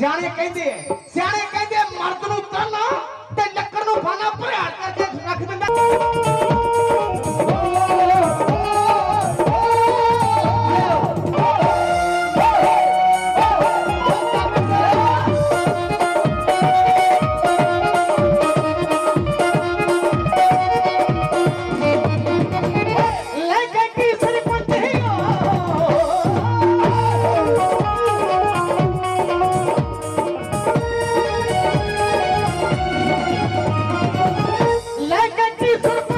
ਸਿਆਣੇ ਕਹਿੰਦੇ ਐ ਸਿਆਣੇ ਕਹਿੰਦੇ ਮਰਦ ਨੂੰ ਤਾਨਾ ਤੇ ਲੱਕੜ ਨੂੰ ਫਾਨਾ ਭਰਿਆੜ ਕਰਕੇ ਰੱਖ ਦਿੰਦਾ। ਲੈ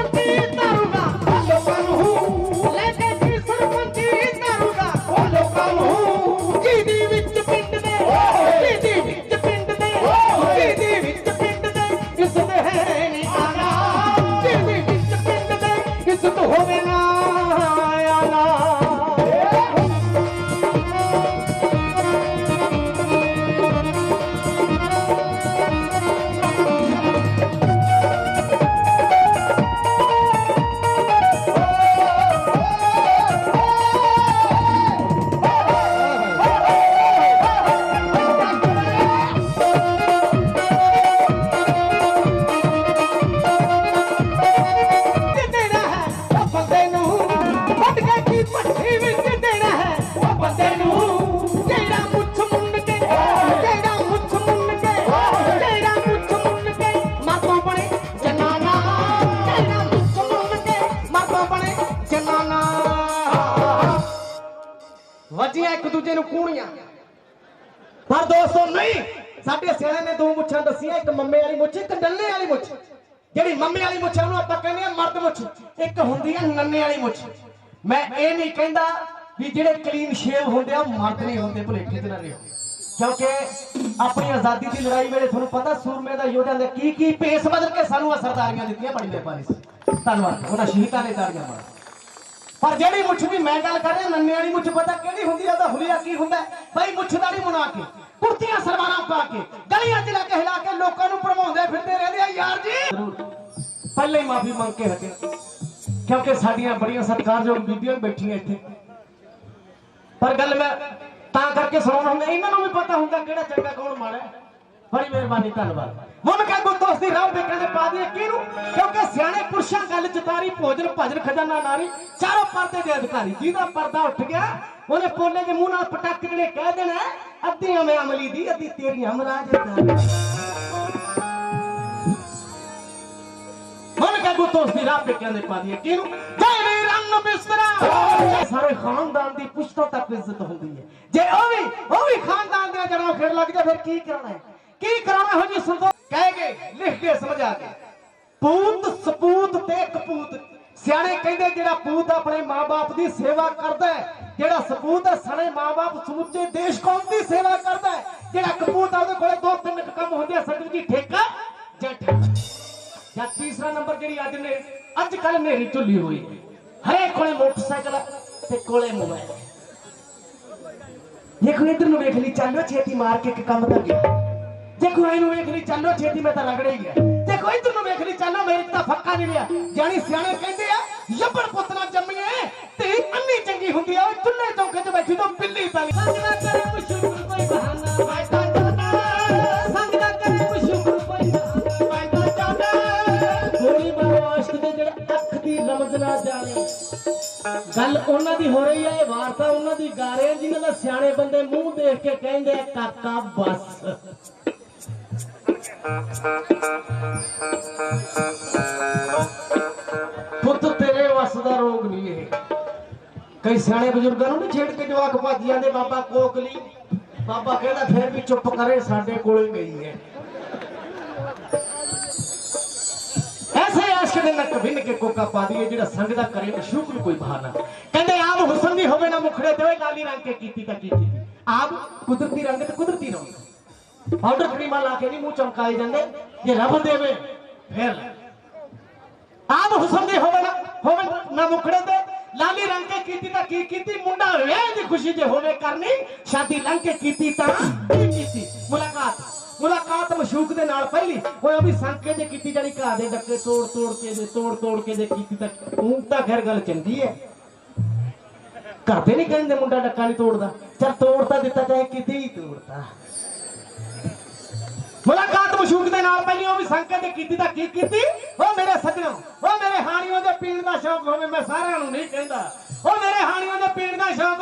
ਵੱਜੀਆਂ ਇੱਕ ਦੂਜੇ ਨੂੰ ਕੂਣੀਆਂ ਪਰ ਦੋਸਤੋ ਨਹੀਂ। ਸਾਡੇ ਸਿਆਣੇ ਨੇ ਦੋ ਮੁੱਛਾਂ ਦੱਸੀਆਂ ਇੱਕ ਮੰਮੇ ਵਾਲੀ ਮੁੱਛ ਇੱਕ ਡੰਨੇ ਵਾਲੀ ਮੁੱਛ। ਜਿਹੜੀ ਮੰਮੇ ਵਾਲੀ ਮੁੱਛ ਉਹਨੂੰ ਆਪਾਂ ਕਹਿੰਦੇ ਆ ਮਰਦ ਮੁੱਛ। ਇੱਕ ਹੁੰਦੀ ਆ ਨੰਨੇ ਵਾਲੀ ਮੁੱਛ। ਮੈਂ ਇਹ ਨਹੀਂ ਕਹਿੰਦਾ ਵੀ ਜਿਹੜੇ ਕਲੀਨ ਸ਼ੇਵ ਹੁੰਦੇ ਆ ਮਰਦ ਨਹੀਂ ਹੁੰਦੇ ਭੁਲੇਖੇ ਤੇ ਨਾ ਰਹੋ ਕਿਉਂਕਿ ਆਪਣੀ ਆਜ਼ਾਦੀ ਦੀ ਲੜਾਈ ਵੇਲੇ ਤੁਹਾਨੂੰ ਪਤਾ ਸੂਰਮੇ ਦਾ ਯੋਧਿਆਂ ਨੇ ਕੀ ਕੀ ਪੇਸ ਬਦਲ ਕੇ ਸਾਨੂੰ ਆ ਸਰਦਾਰੀਆਂ ਦਿੱਤੀਆਂ ਬੜੀ ਮਿਹਰਬਾਨੀ ਸੀ ਧੰਨਵਾਦ। ਉਹਨਾਂ ਸ਼ਹੀਦਾਂ ਨੇ ਤਾੜੀਆਂ ਮਾਰ। ਪਰ ਜਿਹੜੀ ਮੁੱਛ ਦੀ ਮੈਂ ਗੱਲ ਕਰ ਰਿਹਾ, ਨੰਨੇ ਵਾਲੀ ਮੁੱਛ ਪਤਾ ਕਿਹੜੀ ਹੁੰਦੀ ਆ, ਉਹਦਾ ਹੁਲੀਆ ਕੀ ਹੁੰਦਾ? ਹੈ? ਬਈ ਮੁੱਛਦਾਰੀ ਬਣਾ ਕੇ ਕੁਰਤੀਆਂ ਸਲਵਾਰਾਂ ਪਾ ਕੇ, ਗਲੀਆਂ 'ਚ ਲਾ ਕੇ ਹਿਲਾ ਕੇ ਲੋਕਾਂ ਨੂੰ ਭਰਮਾਉਂਦੇ ਫਿਰਦੇ ਰਹਿੰਦੇ ਆ ਯਾਰ ਜੀ। ਪਹਿਲੇ ਹੀ ਮਾਫੀ ਮੰਗ ਕੇ ਹਟੇ ਕਿਉਂਕਿ ਸਾਡੀਆਂ ਬੜੀਆਂ ਸਤਿਕਾਰਯੋਗ ਬੀਬੀਆਂ ਵੀ ਬੈਠੀਆਂ ਇੱਥੇ। ਪਰ ਗੱਲ ਮੈਂ ਤਾਂ ਕਰਕੇ ਸੁਣਾਉਣਾ ਹੁੰਦਾ, ਇਹਨਾਂ ਨੂੰ ਵੀ ਪਤਾ ਹੁੰਦਾ ਕਿਹੜਾ ਚੰਗਾ ਕੌਣ ਮਾੜਾ ਬੜੀ ਮਿਹਰਬਾਨੀ, ਧੰਨਵਾਦ। ਮਨ ਕਾ ਦੋਸਤੀ ਰਾਹ ਦੇ ਪਾ ਦਈਏ ਕਿਹਨੂੰ? ਕਿਉਂਕਿ ਸਿਆਣੇ ਪੁਰਸ਼ਾਂ ਗੱਲ ਚਤਾਰੀ ਭੋਜਨ ਭਜਨ ਖਜ਼ਾਨਾ ਨਾਰੀ, ਚਾਰੋਂ ਪਰਦੇ ਦੇ ਅਧਿਕਾਰੀ। ਜਿਹਦਾ ਪਰਦਾ ਉੱਠ ਗਿਆ, ਉਹਨੇ ਪੋਲੇ ਦੇ ਮੂੰਹ ਨਾਲ ਪਟਕ ਜਿਹੜੇ ਕਹਿ ਦੇਣਾ ਅੱਧੀਆਂ ਮੈਂ ਅਮਲੀ ਦੀ, ਅੱਧੀ ਤੇਰੀਆਂ ਮਰਾਜ ਮਨ ਕਾ ਕੋ ਦੋਸਤੀ ਰਾਹ ਦੇ ਕਹਿੰਦੇ ਪਾ ਦਈਏ, ਕਿਹਨੂੰ? ਜੈ ਵੀ ਬਿਸਤਰਾ! ਸਾਰੇ ਖਾਨਦਾਨ ਦੀ ਪੁਸ਼ਤੋਂ ਤੱਕ ਇੱਜ਼ਤ ਹੁੰਦੀ ਹੈ। ਜੇ ਉਹ ਵੀ ਉਹ ਵੀ ਖਾਨਦਾਨ ਦੇ ਜੜਾਂ ਖੇਡ ਲੱਗ ਜਾ, ਫਿਰ ਕੀ ਕਰਨਾ ਹੈ? ਕੀ ਕਰਾਉਣਾ ਹੋ? ਜੀ ਸੰਤੋ ਕਹਿ ਕੇ, ਲਿਖ ਕੇ ਸਮਝਾ ਕੇ। ਪੂਤ ਸਪੂਤ ਤੇ ਕਪੂਤ ਸਿਆਣੇ ਕਹਿੰਦੇ ਜਿਹੜਾ ਪੂਤ ਆਪਣੇ ਮਾਪੇ ਦੀ ਸੇਵਾ ਕਰਦਾ ਹੈ, ਜਿਹੜਾ ਸਪੂਤ ਹੈ ਸਣੇ ਮਾਪੇ ਸਮੁੱਚੇ ਦੇਸ਼ ਕੌਮ ਦੀ ਸੇਵਾ ਕਰਦਾ ਹੈ, ਜਿਹੜਾ ਕਪੂਤ ਆ ਉਹਦੇ ਕੋਲੇ ਦੋ ਤਿੰਨ ਕੰਮ ਹੁੰਦੇ ਆ, ਸੰਗਤ ਜੀ ਠੇਕਾ ਜਾਂ ਠੇਕਾ। ਜਾਂ ਤੀਸਰਾ ਨੰਬਰ ਜਿਹੜੀ ਅੱਜ ਨੇ, ਅੱਜ ਕੱਲ ਨੇਰੀ ਝੁੱਲੀ ਹੋਈ। ਹਰੇਕ ਕੋਲੇ ਮੋਟਰਸਾਈਕਲ ਤੇ ਕੋਲੇ ਮੋਬਾਈਲ। ਦੇਖੋ ਇਧਰ ਨੂੰ ਵੇਖ ਲਈ, ਚੱਲੋ ਛੇਤੀ ਮਾਰ ਕੇ ਇੱਕ ਕੰਮ ਤਾਂ ਗਿਆ ਦੇਖੋ ਇਹਨੂੰ ਵੇਖ ਲਈ, ਚੱਲੋ ਛੇਤੀ ਮੈਂ ਤਾਂ ਰਗੜੇ ਹੀ ਗਿਆ ਦੇਖੋ ਇਧਰ ਨੂੰ ਵੇਖ ਲਈ ਚੱਲੋ ਮੇਰੇ ਤਾਂ ਫੱਕਾ ਨਹੀਂ ਰਿਹਾ। ਜਾਣੀ ਸਿਆਣੇ ਕਹਿੰਦੇ ਆ ਯੱਬੜ ਪੁੱਤ ਨਾ ਜੰਮੀਏ, ਤੇ ਅੰਨੀ ਚੰਗੀ ਹੁੰਦੀ ਆ ਉਹ ਚੁੱਲ੍ਹੇ ਚੌਂਕੇ 'ਚ ਬੈਠੀ ਤੋਂ ਬਿੱਲੀ ਤਾਂ ਸੰਗ ਨਾ ਕਰੇ ਮੁਸ਼ਕਲ ਕੋਈ ਬਹਾਨਾ, ਮੈਂ ਤਾਂ ਸੰਗ ਨਾ ਕਰੇ ਮੁਸ਼ਕਲ ਕੋਈ ਬਹਾਨਾ, ਮੈਂ ਤਾਂ ਚਾਹੁੰਦਾ। ਗੋਲੀ ਦੇ ਜਿਹੜੇ ਅੱਖ ਦੀ ਰਮਜ਼ ਨਾ ਜਾਣੇ। ਗੱਲ ਉਹਨਾਂ ਦੀ ਹੋ ਰਹੀ ਹੈ ਇਹ ਵਾਰਤਾ ਉਹਨਾਂ ਦੀ ਗਾ ਰਹੇ ਆ, ਜਿਨ੍ਹਾਂ ਦਾ ਸਿਆਣੇ ਬੰਦੇ ਮੂੰਹ ਦੇਖ ਕੇ ਕਹਿੰਦੇ ਕਾਕਾ ਬਸ। ਪੁੱਤ, ਤੇਰੇ ਵਸ ਦਾ ਰੋਗ ਨਹੀਂ ਇਹ। ਕਈ ਸਿਆਣੇ ਬਜ਼ੁਰਗਾਂ ਨੂੰ ਨਹੀਂ ਛੇੜ ਕੇ ਜਵਾਕ ਭੱਜ ਜਾਂਦੇ ਬਾਬਾ ਕੋਕਲੀ। ਬਾਬਾ ਕਹਿੰਦਾ, ਫਿਰ ਵੀ ਚੁੱਪ ਕਰੇ, ਸਾਡੇ ਕੋਲੇ ਗਈ ਹੈ। ਐਸੇ ਆਸ਼ਕ ਦੇ ਨੱਕ ਭਿੰਨ ਕੇ ਕੋਕਾ ਪਾ ਦਈਏ, ਜਿਹੜਾ ਸੰਗ ਦਾ ਕਰੇ ਮਸ਼ੂਕ ਵੀ ਕੋਈ ਬਹਾਨਾ ਕਹਿੰਦੇ ਆਮ ਹੁਸਨ ਦੀ ਹੋਵੇ ਨਾ ਮੁਖੜੇ ਤੇ ਓਏ ਲਾਲੀ ਰੰਗ ਕੇ ਕੀਤੀ ਤਾਂ ਕੀਤੀ। ਆਪ ਕੁਦਰਤੀ ਰੰਗ ਤੇ ਕੁਦਰਤੀ ਰੰਗ। ਪਾਊਡਰ ਕਰੀਮਾ ਲਾ ਕੇ ਨਹੀਂ ਮੂੰਹ ਚਮਕਾਏ ਜਾਂਦੇ। ਜੇ ਰੱਬ ਦੇਵੇ, ਫਿਰ ਆਪ ਹੁਸਨ ਦੀ ਹੋਵੇ ਨਾ ਹੋਵੇ ਨਾ ਮੁਖੜੇ ਤੇ। ਲਾਲੀ ਰੰਗ ਕੇ ਕੀਤੀ ਤਾਂ ਕੀ ਕੀਤੀ? ਮੁੰਡਾ ਵਿਆਹ ਦੀ ਖੁਸ਼ੀ ਜੇ ਹੋਵੇ ਕਰਨੀ। ਸ਼ਾਦੀ ਲੰਘ ਕੇ ਕੀਤੀ ਤਾਂ ਕੀ ਕੀਤੀ? ਮੁਲਾਕਾਤ ਮੁਲਾਕਾਤ ਮਸ਼ੂਕ ਦੇ ਨਾਲ ਪਹਿਲੀ। ਹੋਇਆ ਵੀ ਸੰਕੇ ਜੇ ਕੀਤੀ ਜਾਨੀ ਘਰ ਦੇ ਡੱਕੇ ਤੋੜ ਤੋੜ ਕੇ ਦੇ ਤੋੜ ਤੋੜ ਕੇ ਦੇ ਕੀਤੀ ਤਾਂ ਤੂੰ ਤਾਂ ਖੈਰ ਗੱਲ ਚੰਗੀ ਹੈ ਘਰ ਦੇ ਨਹੀਂ ਕਹਿੰਦੇ ਮੁੰਡਾ ਡੱਕਾ ਨਹੀਂ ਤੋੜਦਾ। ਚਲ ਤੋੜਤਾ ਦਿੱਤਾ, ਚਾਹੇ ਕਿਤੇ ਹੀ ਤੋੜਦਾ। ਨਾਲ ਪਹਿਲੀ ਕੀਤੀ ਤਾਂ ਕੀ ਕੀਤੀ? ਉਹ ਮੇਰੇ ਸੱਜਣੋ ਉਹ ਮੇਰੇ ਹਾਣੀਆਂ ਦੇ ਪੀਣ ਦਾ ਸ਼ੌਕ ਹੋਵੇ, ਮੈਂ ਸਾਰਿਆਂ ਨੂੰ ਨਹੀਂ ਕਹਿੰਦਾ। ਉਹ ਮੇਰੇ ਹਾਣੀਆਂ ਦੇ ਪੀਣ ਦਾ ਸ਼ੌਕ